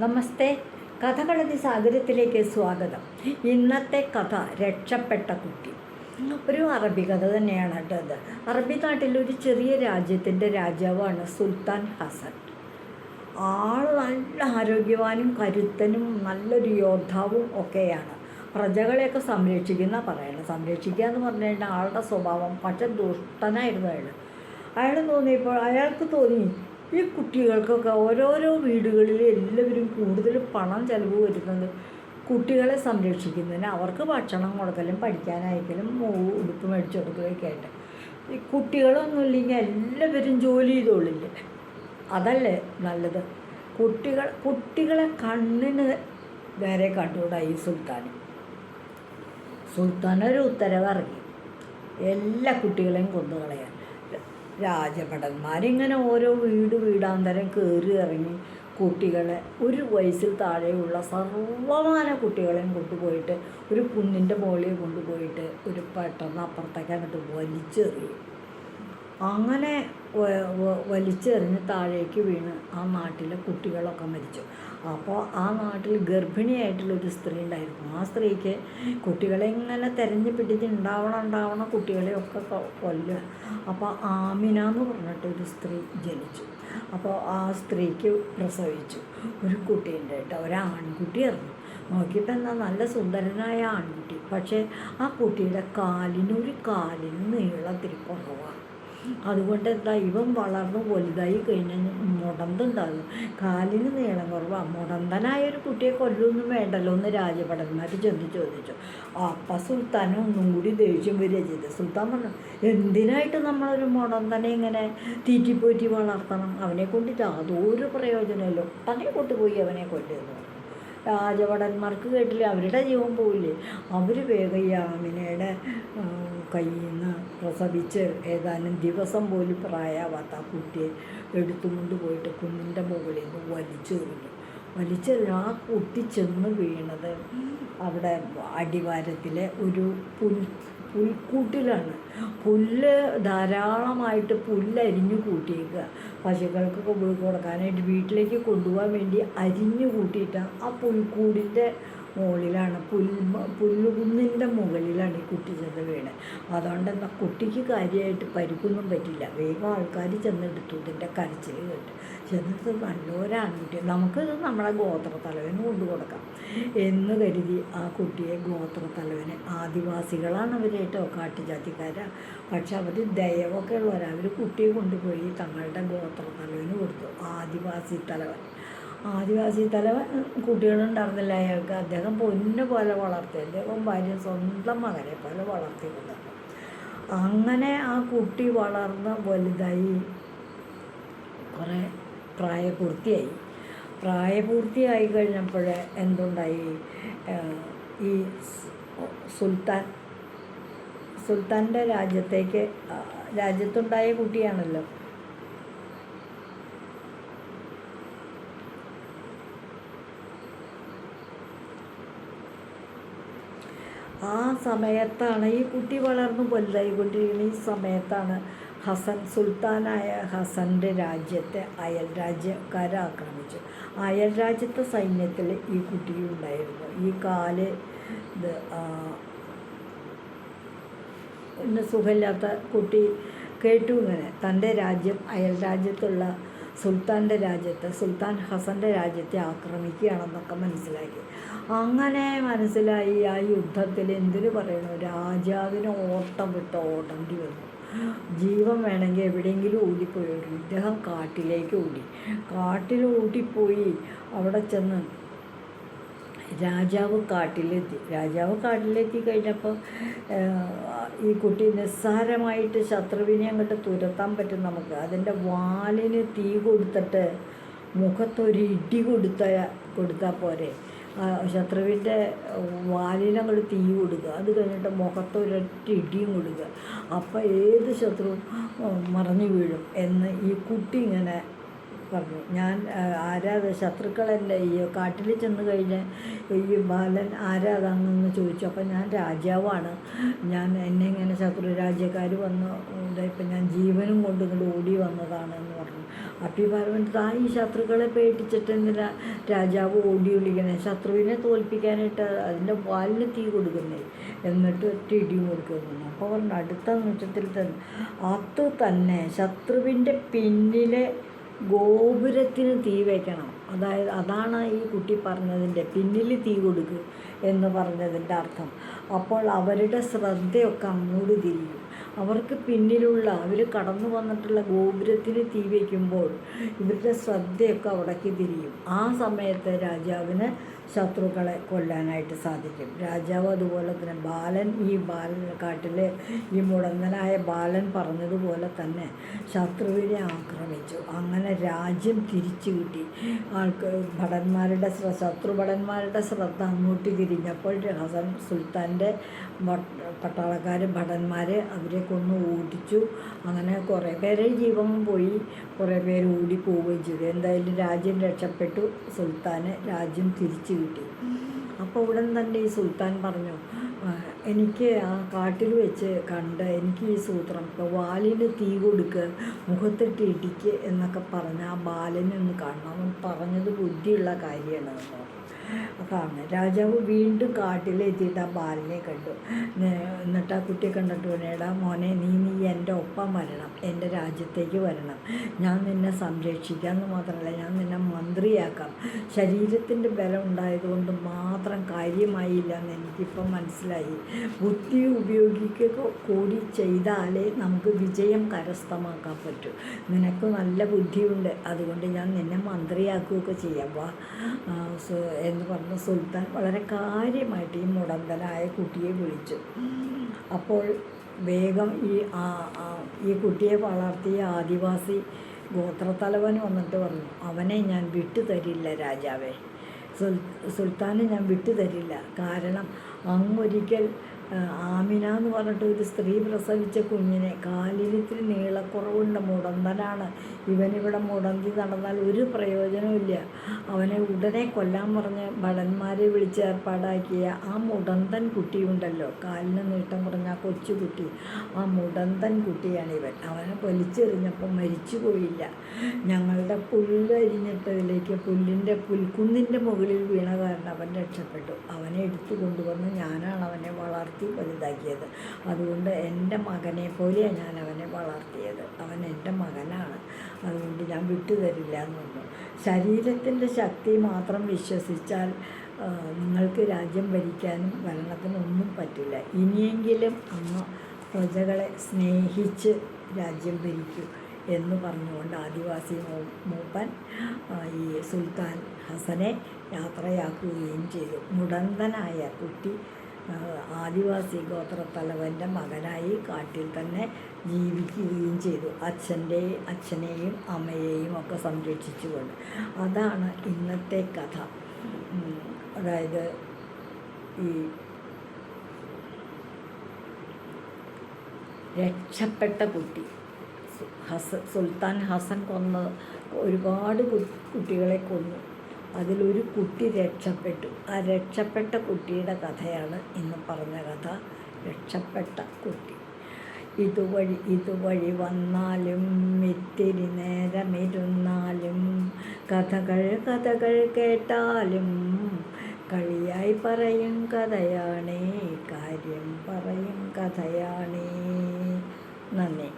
നമസ്തേ. കഥകളതി സാഗരത്തിലേക്ക് സ്വാഗതം. ഇന്നത്തെ കഥ രക്ഷപ്പെട്ട കുട്ടി. ഒരു അറബി കഥ തന്നെയാണ് കേട്ടോ അത് അറബി നാട്ടിൽ ഒരു ചെറിയ രാജ്യത്തിന്റെ രാജാവാണ് സുൽത്താൻ ഹസൻ. ആൾ നല്ല ആരോഗ്യവാനും കരുത്തനും നല്ലൊരു യോദ്ധാവും ഒക്കെയാണ്. പ്രജകളെയൊക്കെ സംരക്ഷിക്കുന്ന പറയണം. സംരക്ഷിക്കുക എന്ന് പറഞ്ഞു കഴിഞ്ഞാൽ ആളുടെ സ്വഭാവം പക്ഷെ ദുഷ്ടനായിരുന്നു അയാൾ. അയാൾ തോന്നിയപ്പോൾ അയാൾക്ക് തോന്നി ഈ കുട്ടികൾക്കൊക്കെ ഓരോരോ വീടുകളിൽ എല്ലാവരും കൂടുതൽ പണം ചിലവ് വരുന്നത് കുട്ടികളെ സംരക്ഷിക്കുന്നതിന്. അവർക്ക് ഭക്ഷണം കൊടുക്കലും പഠിക്കാനായിരിക്കലും മൂ- ഉടുപ്പ് മേടിച്ചു കൊടുക്കുകയൊക്കെ ആയിട്ട്. ഈ കുട്ടികളൊന്നും ഇല്ലെങ്കിൽ എല്ലാവരും ജോലി ചെയ്തോളില്ല? അതല്ലേ നല്ലത്. കുട്ടികൾ കുട്ടികളെ കണ്ണിന് നേരെ കണ്ടുകൂടാ ഈ സുൽത്താൻ സുൽത്താൻ ഒരു ഉത്തരവ് ഇറങ്ങി. എല്ലാ കുട്ടികളെയും കൊന്നുകളയാൻ. രാജഭടന്മാരിങ്ങനെ ഓരോ വീട് വീടാന്തരം കയറി ഇറങ്ങി കുട്ടികളെ ഒരു വയസ്സിൽ താഴെയുള്ള സർവമാന കുട്ടികളെയും കൊണ്ടുപോയിട്ട് ഒരു കുന്നിന്റെ മുകളിൽ കൊണ്ടുപോയിട്ട് ഒരു പെട്ടെന്ന് അപ്പുറത്തേക്ക് അങ്ങോട്ട് വലിച്ചെറിയും. അങ്ങനെ വലിച്ചെറിഞ്ഞ് താഴേക്ക് വീണ് ആ നാട്ടിലെ കുട്ടികളൊക്കെ മരിച്ചു. അപ്പോൾ ആ നാട്ടിൽ ഗർഭിണിയായിട്ടുള്ള ഒരു സ്ത്രീ ഉണ്ടായിരുന്നു ആ സ്ത്രീക്ക് കുട്ടികളെ ഇങ്ങനെ തെരഞ്ഞു പിടിച്ച് ഉണ്ടാവണം ഉണ്ടാവണം കുട്ടികളെയൊക്കെ കൊല്ലുക. അപ്പോൾ ആമിന എന്ന് പറഞ്ഞിട്ട് ഒരു സ്ത്രീ ജനിച്ചു. അപ്പോൾ ആ സ്ത്രീക്ക് പ്രസവിച്ചു. ഒരു കുട്ടീന്റെ കേട്ടോ. ഒരാൺകുട്ടി ആൺകുട്ടിയായിരുന്നു നോക്കിയപ്പോൾ എന്താ നല്ല സുന്ദരനായ ആൺകുട്ടി. പക്ഷേ ആ കുട്ടിയുടെ കാലിനൊരു കാലിന് നീളത്തിൽ കുറവാണ് അതുകൊണ്ട് എന്താ ഇവൻ വളർന്ന് വലുതായി കഴിഞ്ഞാൽ മുടന്തുണ്ടാകും. കാലിന് നീളം കുറവാണ് മുടന്തനായ ഒരു കുട്ടിയെ കൊല്ലൊന്നും വേണ്ടല്ലോ എന്ന് രാജഭടന്മാർ ചെന്ന് ചോദിച്ചു. അപ്പം സുൽത്താൻ ഒന്നും കൂടി ദേഷ്യം വരിക ചെയ്ത്. സുൽത്താൻ പറഞ്ഞു എന്തിനായിട്ട് നമ്മളൊരു മുടന്തനെ ഇങ്ങനെ തീറ്റിപ്പോറ്റി വളർത്തണം? അവനെ കൊണ്ട് യാതൊരു പ്രയോജനമില്ല. ഒട്ടനെ കൊണ്ടുപോയി അവനെ കൊല്ലുന്നു രാജഭടന്മാർക്ക് കേട്ടില്ല അവരുടെ ജീവൻ പോവില്ലേ അവർ വേഗം ഈ ആമിനയുടെ കയ്യിൽ നിന്ന് പ്രസവിച്ച് ഏതാനും ദിവസം പോലും പ്രായാവാത്ത ആ കുട്ടിയെ എടുത്തുകൊണ്ട് പോയിട്ട് കുഞ്ഞിന്റെ മുകളിൽ നിന്ന് വലിച്ചെറിഞ്ഞു വലിച്ചെറിഞ്ഞു ആ കുട്ടി ചെന്ന് വീണത് അവിടെ അടിവാരത്തിലെ ഒരു പുൽ പുൽക്കൂട്ടിലാണ്. പുല്ല് ധാരാളമായിട്ട് പുല്ലരിഞ്ഞു കൂട്ടിയേക്കുക. പശുക്കൾക്കൊക്കെ കൊടുക്കാനായിട്ട് വീട്ടിലേക്ക് കൊണ്ടുപോകാൻ വേണ്ടി അരിഞ്ഞു കൂട്ടിയിട്ട് ആ പുൽക്കൂടിന്റെ മുകളിലാണ്. പുല്ല് പുല്ലുകുന്നിന്റെ മുകളിലാണ് ഈ കുട്ടി ചെന്ന് വീണ്. അതുകൊണ്ട് എന്താ കുട്ടിക്ക് കാര്യമായിട്ട് പരിക്കൊന്നും പറ്റില്ല. വേഗം ആൾക്കാർ ചെന്നെടുത്തു. ഇതിന്റെ കരച്ചിൽ കേട്ട്. ചെന്നിട്ട് നല്ലൊരാണ് കുട്ടി നമുക്കിത് നമ്മളെ ഗോത്രത്തലവന് കൊണ്ടു കൊടുക്കാം. എന്ന് കരുതി ആ കുട്ടിയെ ഗോത്രത്തലവന്. ആദിവാസികളാണ് അവർ കേട്ടോ കാട്ടുജാതിക്കാരാ. പക്ഷെ അവർ ദയവൊക്കെ ഉള്ളവരാണ് അവർ കുട്ടിയെ കൊണ്ടുപോയി തങ്ങളുടെ ഗോത്രത്തലവന് കൊടുത്തു. ആദിവാസി തലവൻ. ആദിവാസി തലവൻ കുട്ടികളുണ്ടായിരുന്നില്ല അയാൾക്ക് അദ്ദേഹം പൊന്നു പോലെ വളർത്തി. അദ്ദേഹം ഭാര്യ സ്വന്തം മകനെ പോലെ വളർത്തിക്കൊണ്ടു അങ്ങനെ ആ കുട്ടി വളർന്ന് വലുതായി. കുറേ പ്രായപൂർത്തിയായി. പ്രായപൂർത്തിയായി കഴിഞ്ഞപ്പോൾ എന്തുണ്ടായി? ഈ സുൽത്താൻ സുൽത്താന്റെ രാജ്യത്തേക്ക് രാജ്യത്തുണ്ടായ കുട്ടിയാണല്ലോ. ആ സമയത്താണ്. ഈ കുട്ടി വളർന്നു വലുതായിക്കൊണ്ടിരിക്കുന്ന ഈ സമയത്താണ് ഹസൻ സുൽത്താനായ ഹസന്റെ രാജ്യത്തെ അയൽ രാജ്യക്കാരെ ആക്രമിച്ചു അയൽ രാജ്യത്തെ സൈന്യത്തിൽ ഈ കുട്ടി ഉണ്ടായിരുന്നു. ഈ കാൽ ഇത് പിന്നെ സുഖമില്ലാത്ത കുട്ടി കേട്ടു ഇങ്ങനെ. തന്റെ രാജ്യം അയൽ രാജ്യത്തുള്ള സുൽത്താന്റെ രാജ്യത്തെ സുൽത്താൻ ഹസന്റെ രാജ്യത്തെ ആക്രമിക്കുകയാണെന്നൊക്കെ മനസ്സിലാക്കി. അങ്ങനെ മനസ്സിലായി ആ യുദ്ധത്തിൽ എന്തിനു പറയണു? രാജാവിന് ഓട്ടം വിട്ട് ഓടേണ്ടി വന്നു. ജീവൻ വേണമെങ്കിൽ എവിടെയെങ്കിലും ഓടിപ്പോയി ഇദ്ദേഹം കാട്ടിലേക്ക് ഓടി കാട്ടിൽ ഓടിപ്പോയി അവിടെ ചെന്ന് രാജാവ് കാട്ടിലെത്തി. രാജാവ് കാട്ടിലെത്തി കഴിഞ്ഞപ്പോൾ ഈ കുട്ടി നിസ്സാരമായിട്ട് ശത്രുവിനെ അങ്ങോട്ട് തുരത്താൻ പറ്റും നമുക്ക്. അതിന്റെ വാലിന് തീ കൊടുത്തിട്ട് മുഖത്തൊരു ഇടി കൊടുത്ത കൊടുത്താൽ പോരെ. ശത്രുവിന്റെ വാലിനങ്ങോട്ട് തീ കൊടുക്കുക. അത് കഴിഞ്ഞിട്ട് മുഖത്തൊരൊറ്റ ഇടിയും കൊടുക്കുക. അപ്പോൾ ഏത് ശത്രുവും മറിഞ്ഞു വീഴും എന്ന് ഈ കുട്ടി ഇങ്ങനെ പറഞ്ഞു. ഞാൻ ആരാധ ശത്രുക്കളല്ലേ ഈ കാട്ടിൽ ചെന്ന് കഴിഞ്ഞ് ഈ ബാലൻ ആരാതാണെന്ന് ചോദിച്ചു. അപ്പം ഞാൻ രാജാവാണ്. ഞാൻ എന്നെ ഇങ്ങനെ ശത്രു രാജ്യക്കാർ വന്ന് ഇപ്പം ഞാൻ ജീവനും കൊണ്ട് ഇങ്ങോട്ട് ഓടി വന്നതാണെന്ന് പറഞ്ഞു. ബാലൻ ആ ഈ ശത്രുക്കളെ പേടിച്ചിട്ട് എന്തിനാ രാജാവ് ഓടി വിളിക്കണേ? ശത്രുവിനെ തോൽപ്പിക്കാനായിട്ട് അതിന്റെ വാലിന് തീ കൊടുക്കുന്നേ? എന്നിട്ട് ഒറ്റ ഇടിയും കൊടുക്കുന്നു അപ്പോൾ പറഞ്ഞു അടുത്ത നിമിഷത്തിൽ തന്നെ അത് തന്നെ ശത്രുവിന്റെ പിന്നിലെ ഗോപുരത്തിന് തീ വയ്ക്കണം അതായത് അതാണ് ഈ കുട്ടി പറഞ്ഞതിന്റെ പിന്നിൽ തീ കൊടുക്കുക എന്ന് പറഞ്ഞതിന്റെ അർത്ഥം. അപ്പോൾ അവരുടെ ശ്രദ്ധയൊക്കെ അങ്ങോട്ട് തിരിയും. അവർക്ക് പിന്നിലുള്ള അവർ കടന്നു വന്നിട്ടുള്ള ഗോപുരത്തിന് തീ വയ്ക്കുമ്പോൾ ഇവരുടെ ശ്രദ്ധയൊക്കെ അവിടേക്ക് തിരിയും. ആ സമയത്ത് രാജാവിന് ശത്രുക്കളെ കൊല്ലാനായിട്ട് സാധിക്കും. രാജാവ് അതുപോലെ തന്നെ ബാലൻ ഈ ബാലൻ കാട്ടിലെ ഈ മുടന്തനായ ബാലൻ പറഞ്ഞതുപോലെ തന്നെ ശത്രുവിനെ ആക്രമിച്ചു. അങ്ങനെ രാജ്യം തിരിച്ചു കിട്ടി. ആൾക്ക് ഭടന്മാരുടെ ശത്രു ഭടന്മാരുടെ ശ്രദ്ധ അങ്ങോട്ട് തിരിഞ്ഞപ്പോൾ ഹസൻ സുൽത്താന്റെ പട്ടാളക്കാർ ഭടന്മാർ അവരെ കൊന്ന് ഓടിച്ചു. അങ്ങനെ കുറേ പേരെ ജീവൻ പോയി കുറേ പേര് ഓടിപ്പോവുകയും ചെയ്തു. എന്തായാലും രാജ്യം രക്ഷപ്പെട്ടു. സുൽത്താന് രാജ്യം തിരിച്ചു കിട്ടി. അപ്പോൾ ഉടൻ തന്നെ ഈ സുൽത്താൻ പറഞ്ഞു എനിക്ക് ആ കാട്ടിൽ വെച്ച് കണ്ട് എനിക്ക് ഈ സൂത്രം വാലിന് തീ കൊടുക്ക് മുഖത്തിട്ട് ഇടിക്ക് എന്നൊക്കെ പറഞ്ഞ് ആ ബാലനെ ഒന്ന് കാണണം അവൻ പറഞ്ഞത് ബുദ്ധിയുള്ള കാര്യമാണ് എന്ന് അതാണ് രാജാവ് വീണ്ടും കാട്ടിലെത്തിയിട്ട് ആ ബാലിനെ കണ്ടു. എന്നിട്ട് ആ കുട്ടിയെ കണ്ടിട്ട് പറഞ്ഞേടാ മോനെ നീ നീ എന്റെ ഒപ്പം വരണം എന്റെ രാജ്യത്തേക്ക് വരണം. ഞാൻ നിന്നെ സംരക്ഷിക്കാമെന്ന് മാത്രമല്ല ഞാൻ നിന്നെ മന്ത്രിയാക്കാം. ശരീരത്തിന്റെ ബലം ഉണ്ടായതുകൊണ്ട് മാത്രം കാര്യമായില്ല എന്ന് എനിക്കിപ്പം മനസ്സിലായി. ബുദ്ധി ഉപയോഗിക്കുക കൂടി ചെയ്താലേ നമുക്ക് വിജയം കരസ്ഥമാക്കാൻ പറ്റൂ. നിനക്ക് നല്ല ബുദ്ധിയുണ്ട് അതുകൊണ്ട് ഞാൻ നിന്നെ മന്ത്രിയാക്കുകയൊക്കെ ചെയ്യാം. വാ. എന്ന് പറഞ്ഞ സുൽത്താൻ വളരെ കാര്യമായിട്ട് ഈ മുടന്തനായ കുട്ടിയെ വിളിച്ചു. അപ്പോൾ വേഗം ഈ ഈ കുട്ടിയെ വളർത്തിയ ആദിവാസി ഗോത്രത്തലവൻ വന്നിട്ട് പറഞ്ഞു അവനെ ഞാൻ വിട്ടു തരില്ല രാജാവേ. സുൽ സുൽത്താനെ ഞാൻ വിട്ടു തരില്ല. കാരണം അങ്ങൊരിക്കൽ ആമിന എന്ന് പറഞ്ഞിട്ട് ഒരു സ്ത്രീ പ്രസവിച്ച കുഞ്ഞിനെ കാലിന് ഇത്തിരി നീളക്കുറവുണ്ട് മുടന്തനാണ്. ഇവനിവിടെ മുടന്തി നടന്നാൽ ഒരു പ്രയോജനമില്ല അവനെ ഉടനെ കൊല്ലാൻ പറഞ്ഞ് ഭടന്മാരെ വിളിച്ച് ഏർപ്പാടാക്കിയ ആ മുടന്തൻ കുട്ടിയുണ്ടല്ലോ. കാലിന് നീട്ടം കുറഞ്ഞ ആ കൊച്ചു കുട്ടി. ആ മുടന്തൻ കുട്ടിയാണ് ഇവൻ അവനെ വലിച്ചെറിഞ്ഞപ്പോൾ മരിച്ചു പോയില്ല ഞങ്ങളുടെ പുല്ലരിഞ്ഞിട്ടതിലേക്ക് പുല്ലിന്റെ പുൽക്കുന്നിന്റെ മുകളിൽ വീണ കാരണം അവൻ രക്ഷപ്പെട്ടു. അവനെ എടുത്തു കൊണ്ടുവന്ന് ഞാനാണ് അവനെ വളർത്തി വലുതാക്കിയത്. അതുകൊണ്ട് എന്റെ മകനെ പോലെയാണ് ഞാൻ അവനെ വളർത്തിയത്. അവൻ എന്റെ മകനാണ്. അതുകൊണ്ട് ഞാൻ വിട്ടുതരില്ല എന്നുണ്ട് ശരീരത്തിന്റെ ശക്തി മാത്രം വിശ്വസിച്ചാൽ നിങ്ങൾക്ക് രാജ്യം ഭരിക്കാനും ഭരണത്തിനൊന്നും പറ്റില്ല. ഇനിയെങ്കിലും അങ്ങ് പ്രജകളെ സ്നേഹിച്ച് രാജ്യം ഭരിക്കൂ എന്ന് പറഞ്ഞുകൊണ്ട് ആദിവാസി മൂപ്പൻ ഈ സുൽത്താൻ ഹസനെ യാത്രയാക്കുകയും ചെയ്തു. മുടന്തനായ കുട്ടി ആദിവാസി ഗോത്രത്തലവന്റെ മകനായി കാട്ടിൽ തന്നെ ജീവിക്കുകയും ചെയ്തു. അച്ഛന്റെ അച്ഛനെയും അമ്മയെയും ഒക്കെ സംരക്ഷിച്ചുകൊണ്ട്. അതാണ് ഇന്നത്തെ കഥ. അതായത് ഈ രക്ഷപ്പെട്ട കുട്ടി. ഹസ സുൽത്താൻ ഹസൻ കൊന്ന് ഒരുപാട് കുട്ടികളെ കൊന്നു. അതിലൊരു കുട്ടി രക്ഷപ്പെട്ടു. ആ രക്ഷപ്പെട്ട കുട്ടിയുടെ കഥയാണ് ഇന്ന് പറഞ്ഞ കഥ. രക്ഷപ്പെട്ട കുട്ടി. ഇതുവഴി ഇതുവഴി വന്നാലും ഇത്തിരി നേരമിരുന്നാലും കഥകൾ കഥകൾ കേട്ടാലും കളിയായി പറയും കഥയാണേ കാര്യം പറയും കഥയാണേ. നന്ദി.